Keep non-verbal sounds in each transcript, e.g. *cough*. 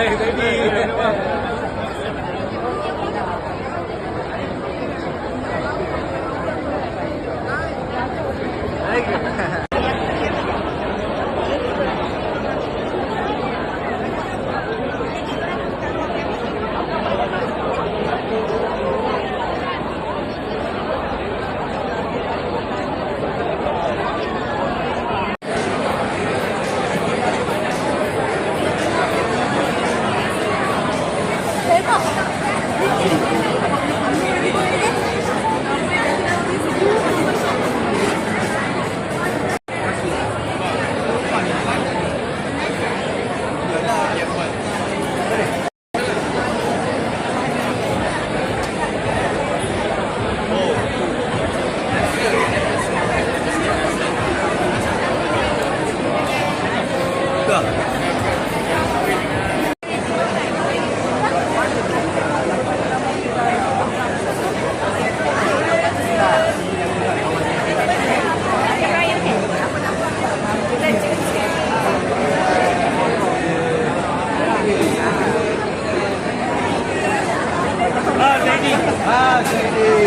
đây đấy đi. đúng không Ah, you.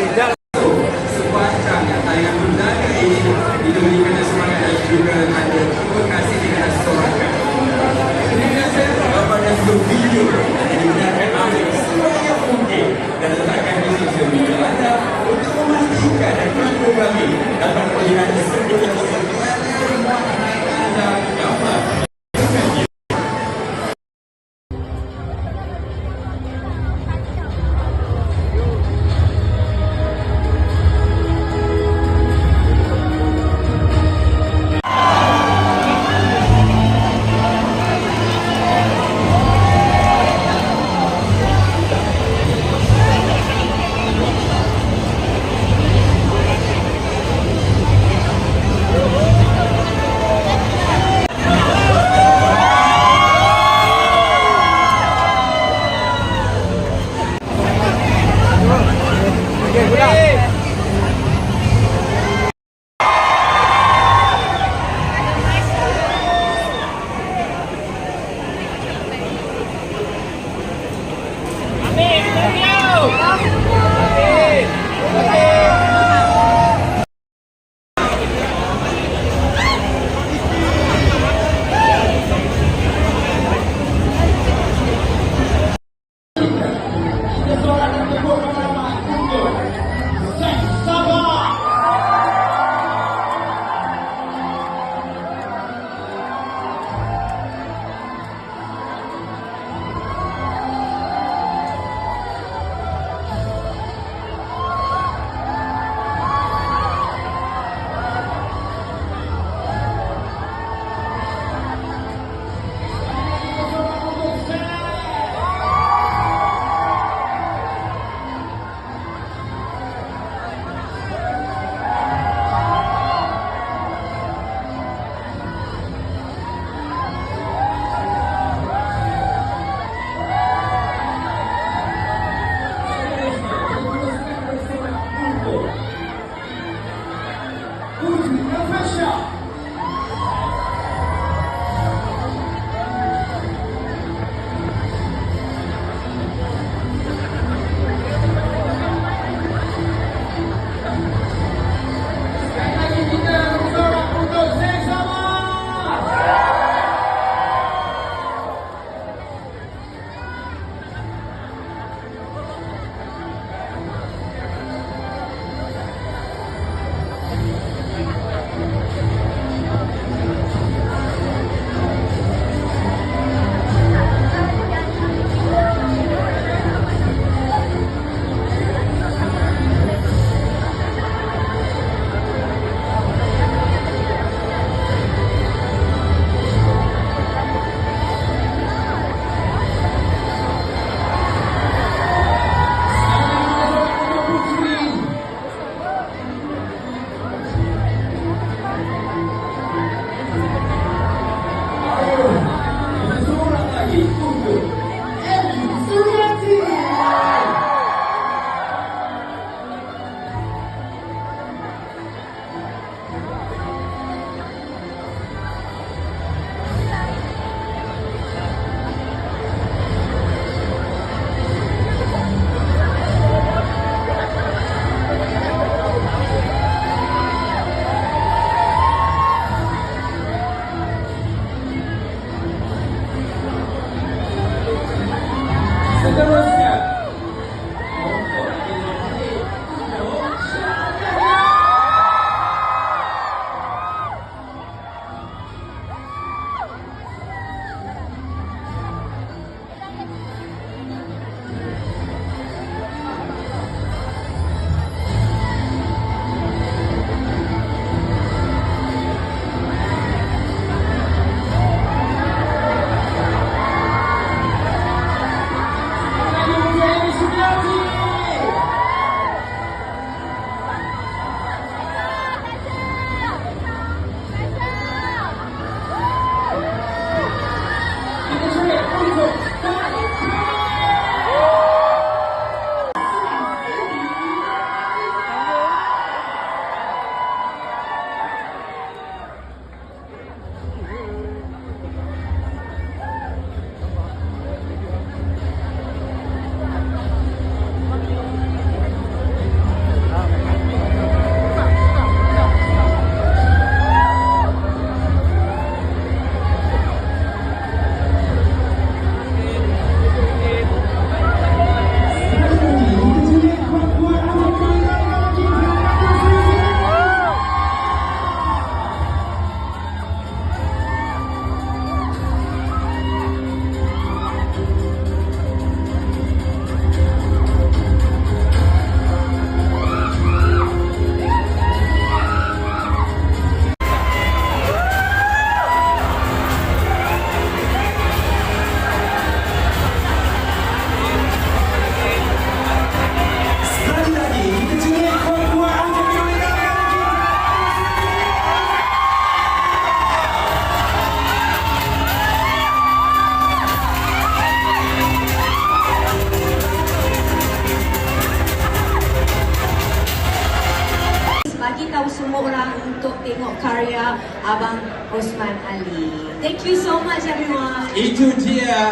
Abang Osman Ali. Thank you so much everyone. Itu dia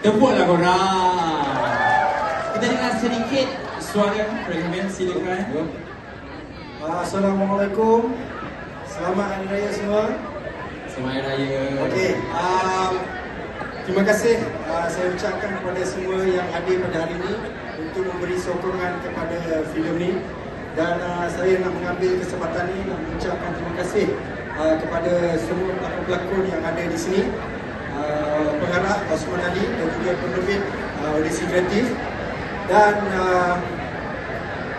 Tepuklah korang Kita dengar sedikit suara Recommend silakan Ah, Assalamualaikum. Selamat Hari Raya semua. Selamat Hari Raya Okey, um, terima kasih uh, saya ucapkan kepada semua yang hadir pada hari ini untuk memberi sokongan kepada filem ni dan uh, saya nak mengambil kesempatan ini nak mengucapkan terima kasih uh, kepada semua pelakon-pelakon yang ada di sini. Uh, pengarah Osman Ali dan juga penerbit uh, Audisi Kreatif dan uh,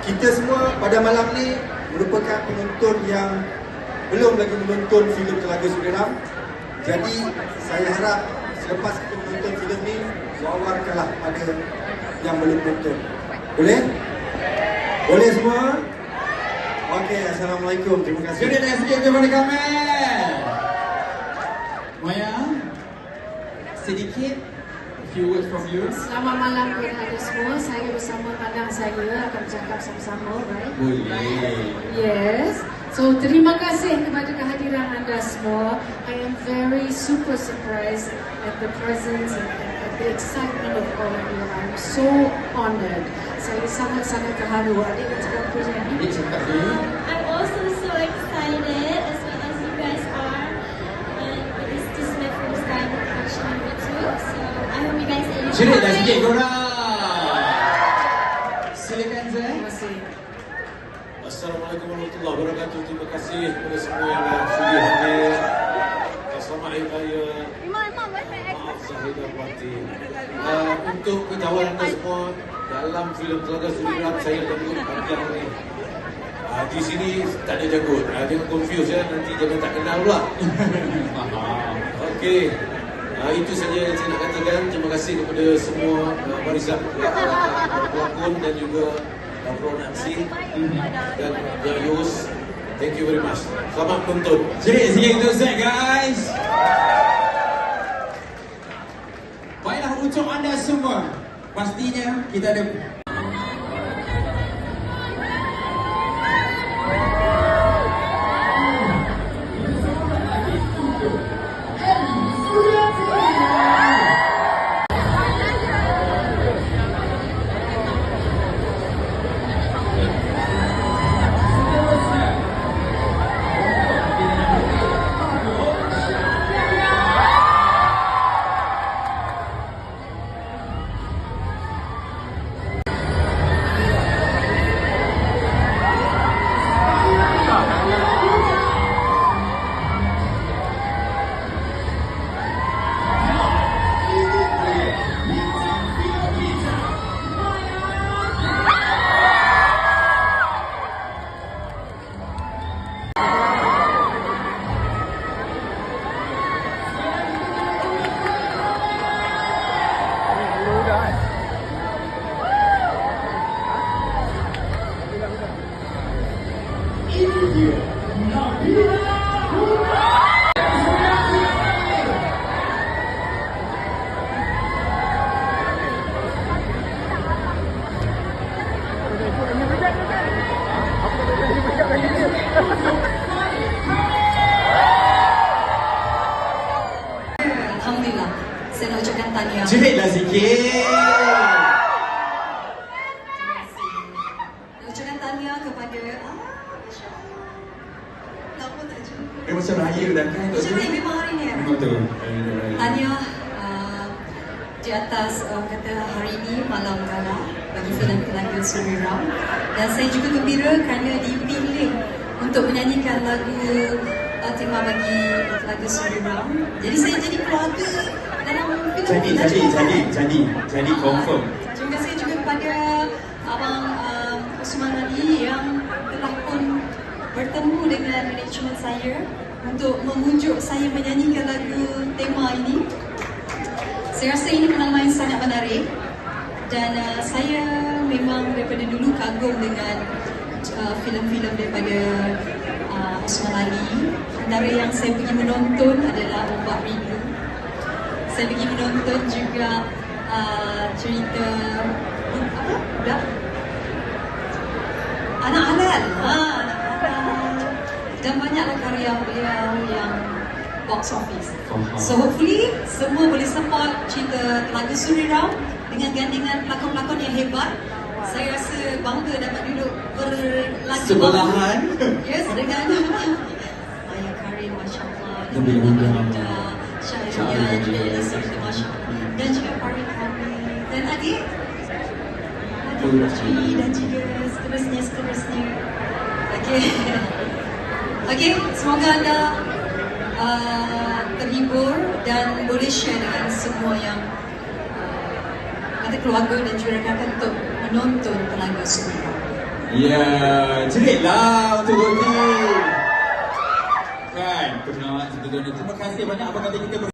kita semua pada malam ni merupakan penonton yang belum lagi menonton filem Telaga Sudiram. Jadi saya harap selepas kita menonton filem ni wawarkanlah pada yang belum menonton. Boleh? Boleh semua? Okey, Assalamualaikum. Terima kasih. Jadi dengar sikit kepada kami Maya Sedikit few words from you Selamat malam kepada semua. Saya bersama pandang saya akan bercakap sama-sama, right? Boleh Yes. So terima kasih kepada kehadiran anda semua. I am very super surprised at the presence and the excitement of all of you. I'm so honored. Saya sangat-sangat terharu. Adik nak cakap apa jadi? Ini cakap I'm also so excited as well as you guys are. And this, this is my first time actually with you. So I hope you guys enjoy. Ceritlah sikit korang Silakan Zah Terima kasih. Assalamualaikum warahmatullahi wabarakatuh. Terima kasih kepada semua yang dah sudi hadir. Selamat Fatin. Uh, untuk ketahuan anda semua, dalam filem Telaga Sudiram saya jagut panjang ni. Uh, di sini tak ada jagut. Uh, jangan confuse ya, nanti jangan tak kenal pula. Okey. Uh, itu saja yang saya nak katakan. Terima kasih kepada semua uh, barisan pelakon dan juga uh, produksi dan yang Yus. Thank you very much. Selamat menonton. Cerit sikit untuk Zah guys untuk anda semua Pastinya kita ada tahniah kepada ah, Masya Allah. Lama tak jumpa. Eh macam raya dah kan Macam ni memang hari ni. Memang tu Raya. Tahniah uh, di atas uh, kata hari ini malam gala bagi filem Telaga Suriram dan saya juga gembira kerana dipilih untuk menyanyikan lagu uh, tema bagi Telaga Suriram. Jadi saya jadi keluarga dalam filem Jadi, Telaga jadi, Suriram. jadi, jadi, jadi confirm Terima kasih juga kepada Abang um, Osman Ali yang telah pun bertemu dengan manajemen saya untuk memujuk saya menyanyikan lagu tema ini. Saya rasa ini pengalaman yang sangat menarik dan uh, saya memang daripada dulu kagum dengan uh, filem-filem daripada uh, Osman Ali. Antara yang saya pergi menonton adalah Ombak Rindu. Saya pergi menonton juga uh, cerita apa? Budak? Anak halal. Ha, anak halal. Dan banyaklah karya beliau yang box office. So hopefully semua boleh support cerita Telaga Surira dengan gandingan pelakon-pelakon yang hebat. Saya rasa bangga dapat duduk berlaju Sebelahan. Yes, dengan *laughs* Ayah Karim, Masya Allah, Nabi Syahriyan Syahriyan, juga. Masya Allah. Dan juga Farid kami. Dan adik, adik Putri dan juga seterusnya, seterusnya. Okey. *laughs* Okey, semoga anda uh, terhibur dan boleh share dengan semua yang uh, kata keluarga dan juga rakan untuk menonton Telaga Surya. Ya, ceritlah untuk Dodi. Kan, pernah sebetulnya. Terima kasih banyak apa kata kita bersama.